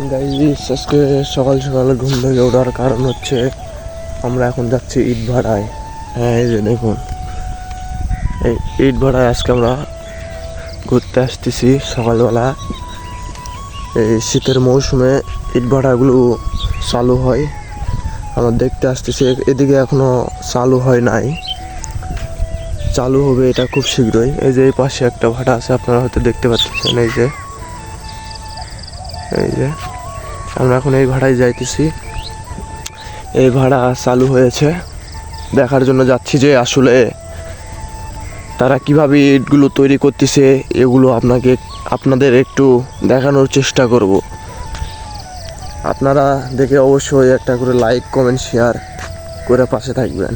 Guys আজকে সকাল সকাল ঘুম থেকে ওঠার কারণ হচ্ছে আমরা এখন যাচ্ছি ইট ভাড়ায় হ্যাঁ এই যে দেখুন। এই ইট ভাড়ায় আজকে আমরা ঘুরতে আসতেছি সকালবেলা। এই শীতের মৌসুমে ইট ভাড়াগুলো চালু হয়। আমরা দেখতে আসতেছি, এদিকে এখনও চালু হয় নাই। চালু হবে এটা খুব শীঘ্রই। এই যে এই পাশে একটা ভাড়া আছে, আপনারা হয়তো দেখতে পাচ্ছেন, এই যে। এই যে, আমরা এখন এই ভাড়ায় যাইতেছি। এই ভাড়া চালু হয়েছে। দেখার জন্য যাচ্ছি যে আসলে তারা কীভাবে ইটগুলো তৈরি করতেছে, এগুলো আপনাকে, আপনাদের একটু দেখানোর চেষ্টা করব। আপনারা দেখে অবশ্যই একটা করে লাইক কমেন্ট শেয়ার করে পাশে থাকবেন।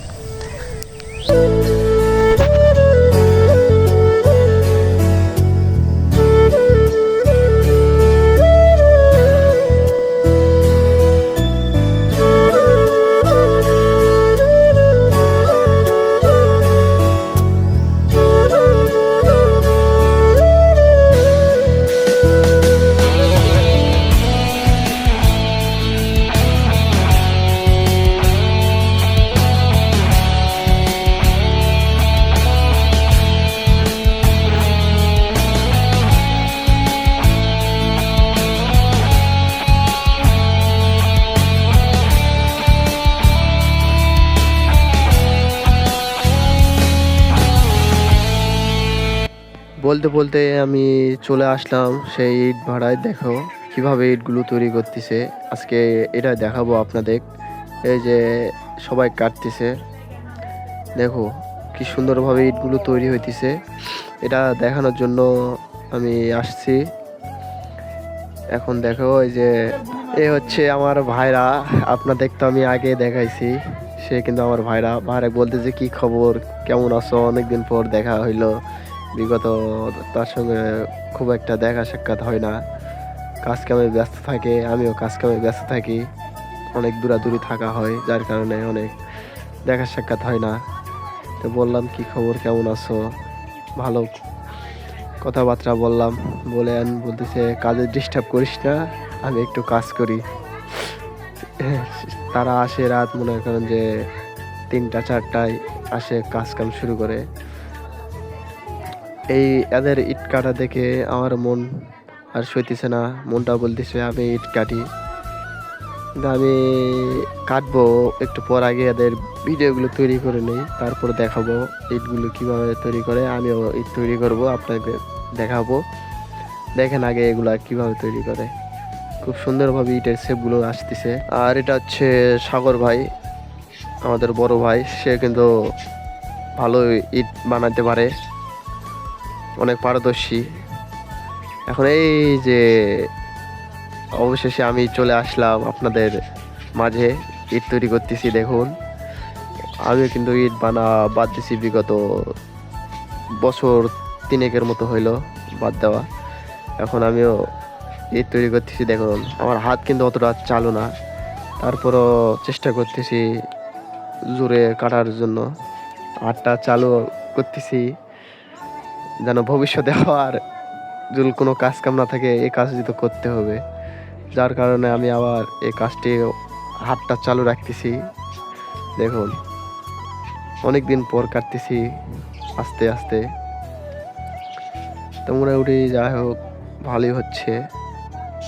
বলতে বলতে আমি চলে আসলাম সেই ইট ভাড়ায়। দেখো কীভাবে ইটগুলো তৈরি করতেছে। আজকে এটা দেখাবো আপনাদের। এই যে সবাই কাটতেছে। দেখো কি সুন্দরভাবে ইটগুলো তৈরি হইতেছে। এটা দেখানোর জন্য আমি আসছি। এখন দেখো এই যে এ হচ্ছে আমার ভাইরা। আপনাদের তো আমি আগে দেখাইছি। সে কিন্তু আমার ভাইরা। ভাইরা বলতেছে, কি খবর? কেমন আছো? অনেকদিন পর দেখা হইল। বিগত তার সঙ্গে খুব একটা দেখা সাক্ষাৎ হয় না। কাজ কামে ব্যস্ত থাকে, আমিও কাজ কামে ব্যস্ত থাকি। অনেক দূরাদূরি থাকা হয়, যার কারণে অনেক দেখা সাক্ষাৎ হয় না। তো বললাম, কি খবর? কেমন আছো? ভালো কথাবার্তা বললাম। বলে আমি বলতেছে কাজে ডিস্টার্ব করিস না, আমি একটু কাজ করি। তারা আসে রাত, মনে করেন যে তিনটা, চারটায় আসে কাজ কাম শুরু করে। এই এদের ইট কাটা দেখে আমার মন আর সইতেছে না। মনটা বলতেছে, আমি ইট কাটি। আমি কাটবো একটু পর আগে এদের ভিডিওগুলো তৈরি করে নিই। তারপর দেখাবো ইটগুলো কীভাবে তৈরি করে। আমিও ইট তৈরি করব, আপনাকে দেখাবো। দেখেন আগে এগুলো কীভাবে তৈরি করে। খুব সুন্দরভাবে ইটের শেপগুলো আসতেছে। আর এটা হচ্ছে সাগর ভাই, আমাদের বড় ভাই। সে কিন্তু ভালো ইট বানাতে পারে। অনেক পারদর্শী। এখন এই যে অবশেষে আমি চলে আসলাম আপনাদের মাঝে। ইট তৈরি করতেছি, দেখুন। আমি কিন্তু ইট বানা, বাদ দিছি বিগত বছর তিনেকের মতো হইল বাদ দেওয়া। এখন আমিও ইট তৈরি করতেছি, দেখুন। আমার হাত কিন্তু অতটা চালু না। তারপরও চেষ্টা করতেছি জোরে কাটার জন্য। হাতটা চালু করতেছি। যেন ভবিষ্যতে আর যদি কোনো কাজ কাম না থাকে এই কাজ যদি করতে হবে। যার কারণে আমি আবার এই কাজটি হাতটা চালু রাখতেছি। দেখুন অনেক দিন পর কাটতেছি আস্তে আস্তে। তো মোটামুটি যাই হোক, ভালোই হচ্ছে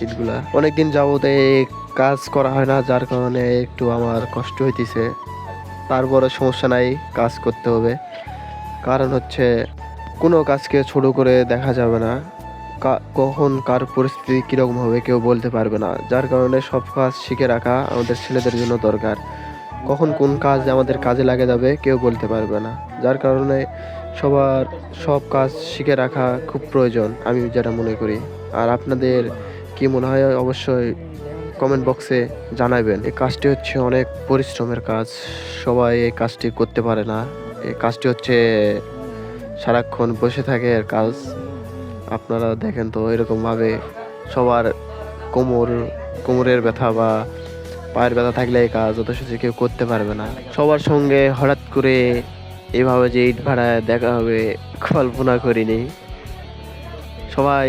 ইটগুলা অনেকদিন যাবত এই কাজ করা হয় না, যার কারণে একটু আমার কষ্ট হইতেছে। তারপরে সমস্যা নাই, কাজ করতে হবে। কারণ হচ্ছে কোনো কাজকে ছোট করে দেখা যাবে না। কখন কার পরিস্থিতি কীরকম হবে কেউ বলতে পারবে না। যার কারণে সব কাজ শিখে রাখা আমাদের ছেলেদের জন্য দরকার। কখন কোন কাজ আমাদের কাজে লাগে যাবে কেউ বলতে পারবে না। যার কারণে সবার সব কাজ শিখে রাখা খুব প্রয়োজন, আমি যেটা মনে করি। আর আপনাদের কি মনে হয় অবশ্যই কমেন্ট বক্সে জানাবেন। এই কাজটি হচ্ছে অনেক পরিশ্রমের কাজ। সবাই এই কাজটি করতে পারে না। এই কাজটি হচ্ছে সারাক্ষণ বসে থাকে এর কাজ। আপনারা দেখেন তো এরকমভাবে সবার কোমর, কোমরের ব্যথা বা পায়ের ব্যথা থাকলে এই কাজ অত সহজে কেউ করতে পারবে না। সবার সঙ্গে হঠাৎ করে এভাবে যে ইট ভাড়ায় দেখা হবে, কল্পনা করিনি। সবাই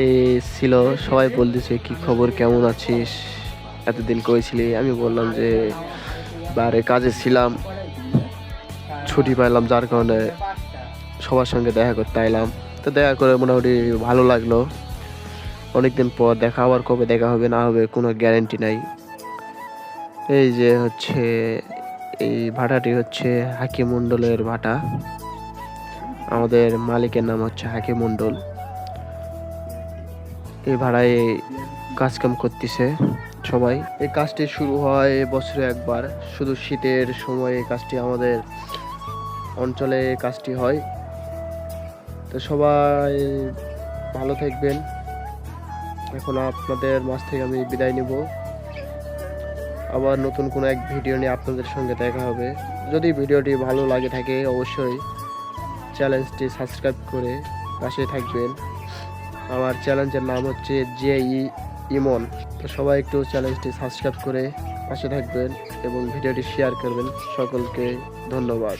ছিল, সবাই বলতেছে, কি খবর? কেমন আছিস? এতদিন কইছিলি আমি বললাম যে বাইরে কাজে ছিলাম, ছুটি পাইলাম যার কারণে সবার সঙ্গে দেখা করতে আইলাম। তো দেখা করে মোটামুটি ভালো লাগল। অনেকদিন পর দেখা, আবার কবে দেখা হবে না হবে কোনো গ্যারেন্টি নাই। এই যে হচ্ছে, এই ভাটাটি হচ্ছে হাকি মণ্ডলের ভাটা। আমাদের মালিকের নাম হচ্ছে হাকি মণ্ডল। এই ভাড়ায় কাজকাম করতেছে সবাই। এই কাজটি শুরু হয় বছরে একবার। শুধু শীতের সময় এই কাজটি আমাদের অঞ্চলে কাজটি হয়। তো সবাই ভালো থাকবেন। এখন আপনাদের মাঝ থেকে আমি বিদায় নেব। আবার নতুন কোনো এক ভিডিও নিয়ে আপনাদের সঙ্গে দেখা হবে। যদি ভিডিওটি ভালো লাগে থাকে, অবশ্যই চ্যানেলটি সাবস্ক্রাইব করে পাশে থাকবেন। আমার চ্যালেঞ্জের নাম হচ্ছে জে ই ইমন। তো সবাই একটু চ্যালেঞ্জটি সাবস্ক্রাইব করে পাশে থাকবেন এবং ভিডিওটি শেয়ার করবেন। সকলকে ধন্যবাদ।